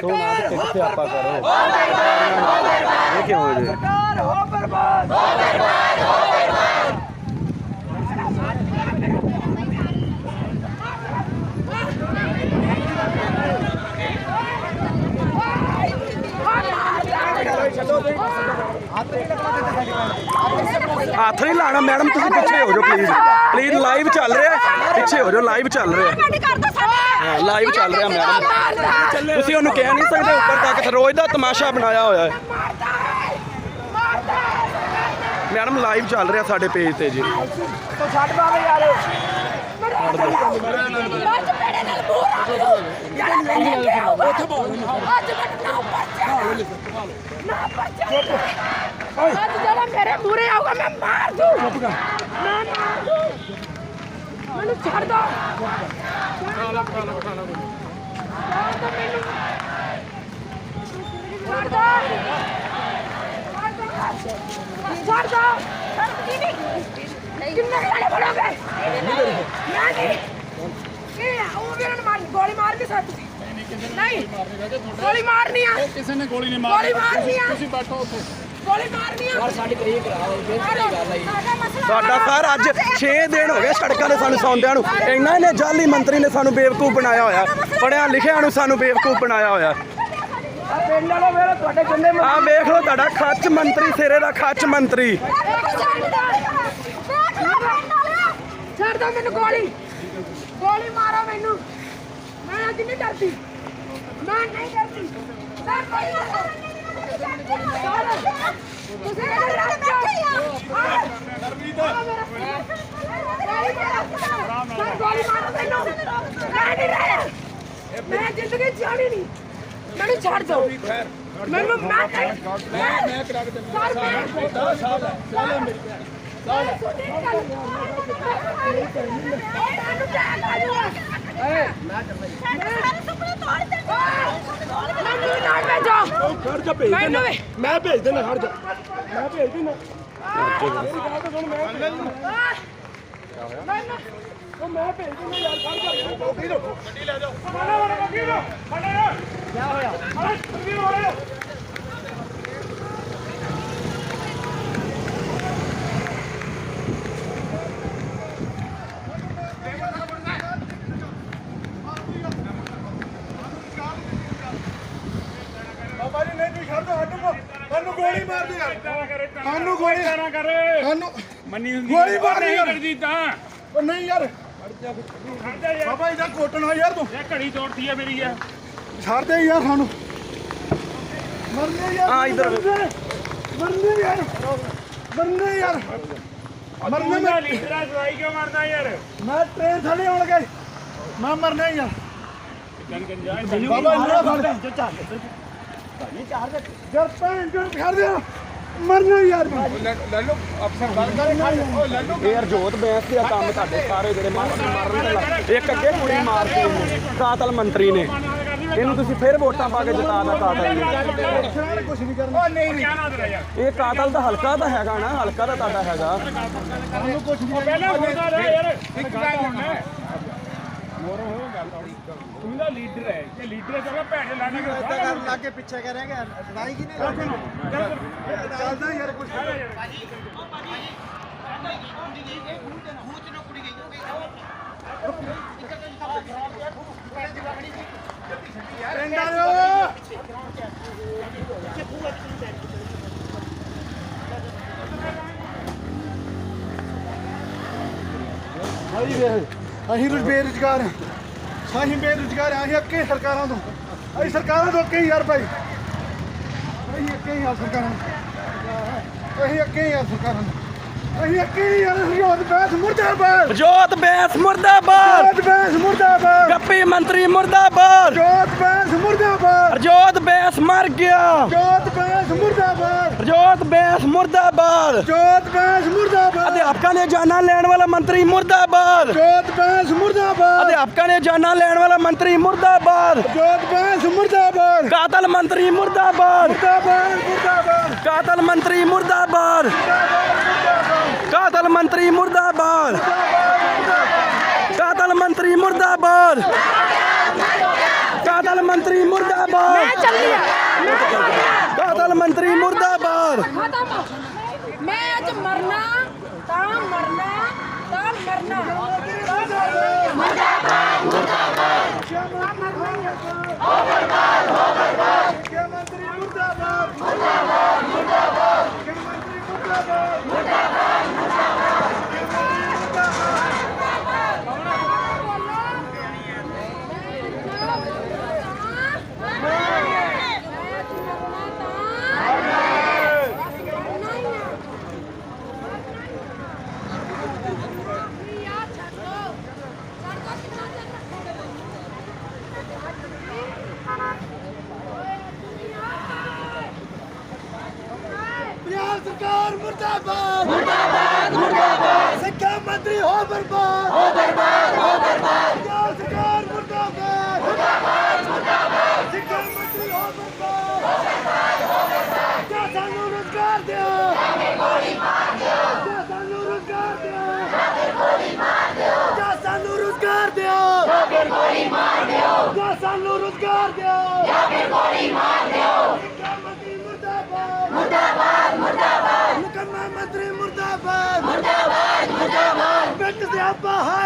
ਤੋਂ ਨਾ ਤੇ ਕਿੱਥੇ ਆਪਾਂ ਕਰੋ ਇਹ ਕਿਉਂ ਹੋ ਸਰਕਾਰ ਹੋ ਬਰਬਾਦ ਹੱਥ ਨਹੀਂ ਲਾਣਾ ਮੈਡਮ ਤੁਸੀਂ ਪਿੱਛੇ ਹੋ ਜਾਓ ਪਲੀਜ਼ ਪਲੀਜ਼ ਲਾਈਵ ਚੱਲ ਰਿਹਾ ਪਿੱਛੇ ਹੋ ਜਾਓ ਲਾਈਵ ਚੱਲ ਰਿਹਾ ਹਾਂ। ਲਾਈਵ ਚੱਲ ਰਿਹਾ ਮੈਡਮ। ਤੁਸੀਂ ਉਹਨੂੰ ਕਹਿ ਨਹੀਂ ਸਕਦੇ ਉੱਪਰ ਤੱਕ ਰੋਜ਼ ਦਾ ਤਮਾਸ਼ਾ ਬਣਾਇਆ ਹੋਇਆ ਹੈ। ਮੈਡਮ ਲਾਈਵ ਚੱਲ ਰਿਹਾ ਸਾਡੇ ਪੇਜ ਤੇ ਜੀ। ਤੂੰ ਛੱਡ ਬਾਵੇ ਯਾਰ। ਅੱਜ ਜਿਹੜਾ ਮੇਰੇ ਮੂਰੇ ਆਊਗਾ ਮੈਂ ਮਾਰ ਦੂੰ। ਮੈਂ ਮਾਰ ਦੂੰ। ਮੈਨੂੰ ਛੱਡ ਦੋ। ਛੱਡ ਦੋ। ਮੈਨੂੰ ਛੱਡ ਦੋ। ਛੱਡ ਦੋ ਕਿੰਨੇ ਗਾਣੇ ਬੜੋਗੇ ਮੈਂ ਨਹੀਂ। ਕੀ ਆ, ਉਹ ਵੀ ਇਹਨਾਂ ਨੂੰ ਮਾਰ ਗੋਲੀ ਮਾਰ ਕੇ ਸੱਟ ਨਹੀਂ ਗੋਲੀ ਮਾਰਨੀ ਆ। ਕਿਸੇ ਨੇ ਗੋਲੀ ਨਹੀਂ ਗੋਲੀ ਮਾਰਨੀ ਆ। ਤੁਸੀਂ ਬੈਠੋ ਉੱਥੇ। ਗੋਲੀ ਮਾਰਨੀ ਆ। ਸਾਡੀ ਕਰੀ ਕਰਾਓ ਸਾਡਾ ਸਰ ਅੱਜ 6 ਦਿਨ ਹੋ ਗਏ ਸੜਕਾਂ ਤੇ ਸਾਨੂੰ ਸੌਂਦਿਆਂ ਨੂੰ। ਇੰਨਾ ਨੇ ਜਾਲੀ ਮੰਤਰੀ ਨੇ ਸਾਨੂੰ ਬੇਵਕੂਫ ਬਣਾਇਆ ਹੋਇਆ। ਪੜਿਆ ਲਿਖਿਆ ਨੂੰ ਸਾਨੂੰ ਬੇਵਕੂਫ ਬਣਾਇਆ ਹੋਇਆ। ਆ ਪਿੰਡ ਵਾਲੋ ਤੁਹਾਡੇ ਵੇਖ ਲਓ ਤੁਹਾਡਾ ਖੱਚ ਮੰਤਰੀ ਸਿਰੇ ਦਾ ਖੱਚ ਮੰਤਰੀ। ਛੱਡ ਦੋ ਮੈਨੂੰ ਗੋਲੀ। ਗੋਲੀ ਮਾਰੋ ਮੈਨੂੰ। ਮੈਂ ਅੱਜ ਨਹੀਂ ਡਰਦੀ। ਮੈਂ ਨਹੀਂ ਡਰਦੀ। ਮੈਂ ਕੋਈ ਤੁਸੀਂ ਮੇਰੇ ਨਾਲ ਬੈਠੇ ਆ ਸਰ ਗੋਲੀ ਮਾਰੋ ਮੈਨੂੰ ਮੈਂ ਨਹੀਂ ਰਿਹਾ ਮੈਂ ਜ਼ਿੰਦਗੀ ਜਾਣੀ ਨਹੀਂ ਮੈਨੂੰ ਛੱਡ ਦਿਓ ਮੈਨੂੰ ਮੈਂ ਮੈਂ ਮੈਂ ਕਰਾ ਕੇ ਦਿੰਦਾ ਸਰ ਮੈਂ ਖੜ ਜਾ ਭੇਜ ਦੇਣਾ ਮੈਂ ਭੇਜ ਦੇਣਾ ਖੜ ਜਾ ਮੈਂ ਭੇਜ ਦੇਣਾ ਉਹ ਮੈਂ ਭੇਜ ਦੇਣਾ ਯਾਰ ਖੜ ਜਾ ਕੋਕੀ ਰੋ ਗੱਡੀ ਲੈ ਜਾਓ ਫੜਾ ਵਾਲਾ ਕੋਕੀ ਰੋ ਫੜਾ ਰੋ ਕੀ ਹੋਇਆ ਅਰੇ ਗੱਡੀ ਰੋ ਰਹੇ ਬਾਬਾ ਜੀ ਨਹੀਂ ਤੂੰ ਛੱਡ ਦੋ ਸਾਨੂੰ ਗੋਲੀ ਮਾਰ ਦੇ ਯਾਰ ਸਾਨੂੰ ਗੋਲੀ ਨਾ ਕਰ। ਸਾਨੂੰ ਮੰਨੀ ਹੁੰਦੀ ਗੋਲੀ ਮਾਰ ਨਹੀਂ ਯਾਰ। ਕਰਦੀ ਤਾਂ। ਉਹ ਨਹੀਂ ਯਾਰ। ਖੜ ਜਾ ਯਾਰ। ਬਾਬਾ ਇਹਦਾ ਕੋਟਣਾ ਯਾਰ ਤੂੰ। ਇਹ ਘੜੀ ਤੋੜਦੀ ਹੈ ਮੇਰੀ ਆ। ਛੱਡ ਦੇ ਯਾਰ ਸਾਨੂੰ। ਮਰਨੇ ਯਾਰ ਹਾਂ, ਇੱਧਰ। ਮਰਨੇ। ਯਾਰ। ਮਰਨੇ ਯਾਰ। ਮਰਨੇ ਤੂੰ ਮੈਂ ਲੀਡਰਾਂ ਕਿਉਂ ਮਾਰਦਾ ਯਾਰ? ਮੈਂ ਟ੍ਰੇਨ ਥੱਲੇ ਆਉਣ ਗਈ ਮੈਂ ਮਰਨਾ ਯਾਰ। ਬਾਬਾ ਇੰਨਾ ਫੜ ਜੋ ਚਾਰ ਯਾਰ ਭੈਣ ਚੋਂ ਛੱਡ ਦੇ ਮਰਨਾ ਯਾਰ ਮੈਂ ਲੈ ਲਓ ਅਫਸਰ ਗੱਲ ਕਰੇ ਓ ਲੈ ਲਓ। ਇਹ ਹਰਜੋਤ ਬੈਂਸ ਦੇ ਤੁਹਾਡੇ ਸਾਰੇ ਜਿਹੜੇ ਮਾਰਨ ਮਾਰਨ ਤੇ ਲੱਗ- ਇੱਕ ਅੱਗੇ ਕੁੜੀ ਮਾਰਤੀ ਇਹਨੇ ਕਾਤਲ ਮੰਤਰੀ ਨੇ। ਇਹਨੂੰ ਤੁਸੀਂ ਫਿਰ ਵੋਟਾਂ ਪਾ ਕੇ ਜਿਤਾ ਦਾ ਕਾਤਲ ਨੂੰ ਕੁਝ ਨਹੀਂ ਕਰਨਾ। ਇਹ ਕਾਤਲ ਦਾ ਹਲਕਾ ਤਾਂ ਹੈਗਾ ਨਾ ਹਲਕਾ ਤਾਂ ਤੁਹਾਡਾ ਹੈਗਾ। ਸਾਨੂੰ ਕੁਝ ਨਹੀਂ ਪਹਿਲਾਂ ਹੁੰਦਾ ਰਿਹਾ ਯਾਰ ਇੱਕ ਗੱਲ ਹੁਣ ਮੋਰ ਹੋ ਗੱਲ ਤੂੰ ਦਾ ਲੀਡਰ ਹੈ ਇਹ ਲੀਡਰ ਹੈ ਤਾਂ ਭੈਣ ਲਾਣਾ ਕਿ ਕਰ ਲਾ ਕੇ ਪਿੱਛੇ ਕਰਾਂਗੇ ਲੜਾਈ ਕੀ ਨਹੀਂ ਚੱਲਦਾ ਯਾਰ ਕੁਝ ਪਿੰਡ ਵਾਲਿਓ ਭਾਈ ਵੇਖ ਅਸੀਂ ਰੁਜ਼ ਬੇਰੁਜ਼ਗਾਰ ਹਾਂ। ਅਸੀਂ ਬੇਰੁਜ਼ਗਾਰ ਹਾਂ ਅਸੀਂ ਅੱਕੇ ਸਰਕਾਰਾਂ ਤੋਂ। ਅਸੀਂ ਸਰਕਾਰਾਂ ਤੋਂ ਅੱਕੇ ਯਾਰ ਭਾਈ। ਅਸੀਂ ਅੱਕੇ ਹੀ ਆ ਸਰਕਾਰਾਂ ਅਸੀਂ ਅੱਕੇ ਹੀ ਆ ਸਰਕਾਰਾਂ ਅਸੀਂ ਅੱਕੇ ਯਾਰ ਹਰਜੋਤ ਬੈਸ ਮੁਰਦਾਬਾਦ। ਹਰਜੋਤ ਬੈਂਸ ਮੁਰਦਾਬਾਦ। ਹਰਜੋਤ ਬੈਸ ਮੁਰਦਾਬਾਦ। ਗੱਪੀ ਮੰਤਰੀ ਮੁਰਦਾਬਾਦ। ਹਰਜੋਤ ਬੈਸ ਮੁਰਦਾਬਾਦ। ਹਰਜੋਤ ਬੈਂਸ ਮਰ ਗਿਆ। ਹਰਜੋਤ ਬੈਸ ਮੁਰਦਾਬਾਦ। ਹਰਜੋਤ ਬੈਂਸ ਮੁਰਦਾਬਾਦ। ਹਰਜੋਤ ਬੈਸ ਮੁਰਦਾਬਾਦ। ਅਧਿਆਪਕਾਂ ਨੇ ਜਾਨਾਂ ਲੈਣ ਵਾਲਾ ਮੰਤਰੀ ਮੁਰਦਾਬਾਦ। ਹਰਜੋਤ ਬੈਸ ਮੁਰਦਾਬਾਦ। ਅਧਿਆਪਕਾਂ ਨੇ ਜਾਨਾਂ ਲੈਣ ਵਾਲਾ ਮੰਤਰੀ ਮੁਰਦਾਬਾਦ। ਹਰਜੋਤ ਬੈਸ ਮੁਰਦਾਬਾਦ। ਕਾਤਲ ਮੰਤਰੀ ਮੁਰਦਾਬਾਦ। ਮੁਰਦਾਬਾਦ ਮੁਰਦਾਬਾਦ। ਕਾਤਲ ਮੰਤਰੀ ਮੁਰਦਾਬਾਦ। ਕਾਤਲ ਮੰਤਰੀ ਮੁਰਦਾਬਾਦ। ਕਾਤਲ ਮੰਤਰੀ ਮੁਰਦਾਬਾਦ। ਕਾਦਲ ਮੰਤਰੀ ਮੁਰਦਾਬਾਦ। ਮੈਂ ਚੱਲੀ ਆ। ਮੈਂ ਮੰਤਰੀ ਮੁਰਦਾਬਾਦ। ਖਤਮ ਮੈਂ ਅੱਜ ਮਰਨਾ ਤਾਂ ਮਰਨਾ ਤਾਂ ਮਰਨਾ। ਤਾਂ ਮਰਨਾ ਮੁੱਖਮੰਤਰੀ ਮੁਰਦਾਬਾਦ ਮੁਰਦਾਬਾਦ ਮੁਰਦਾਬਾਦ ਮੁੱਖਮੰਤਰੀ ਮੁਰਦਾਬਾਦ ਮੁਰਦਾਬਾਦ ਪੰਜਾਬ ਸਰਕਾਰ ਮੁਰਦਾਬਾਦ! ਮੁਰਦਾਬਾਦ! ਮੁਰਦਾਬਾਦ! ਸਿੱਖਿਆ ਮੰਤਰੀ ਹੋ ਬਰਬਾਦ! ਹੋ ਬਰਬਾਦ! ਹੋ ਬਰਬਾਦ! ਪੰਜਾਬ ਸਰਕਾਰ ਮੁਰਦਾਬਾਦ! ਮੁਰਦਾਬਾਦ! ਮੁਰਦਾਬਾਦ! ਸਿੱਖਿਆ ਮੰਤਰੀ ਹੋ ਬਰਬਾਦ! ਹੋ ਬਰਬਾਦ! ਹੋ ਬਰਬਾਦ! ਜਾਂ ਸਾਨੂੰ ਰੁਜ਼ਗਾਰ ਦਿਓ ਜਾਂ ਗੋਲੀ ਮਾਰ ਦਿਓ! ਜਾਂ ਸਾਨੂੰ ਰੁਜ਼ਗਾਰ ਦਿਓ ਜਾਂ ਗੋਲੀ ਮਾਰ ਦਿਓ! ਜਾਂ ਸਾਨੂੰ ਰੁਜ਼ਗਾਰ ਦਿਓ ਜਾਂ ਗੋਲੀ ਮਾਰ ਦਿਓ! ਜਾਂ ਸਾਨੂੰ ਰੁਜ਼ਗਾਰ ਦਿਓ ਜਾਂ ਗੋਲੀ ਮਾਰ ਦਿਓ ਸਿੱਖਿਆ ਮੰਤਰੀ ਮੁਰਦਾਬਾਦ ਮੁਕੰਮਲ ਮੰਤਰੀ ਮੁਰਦਾਬਾਦ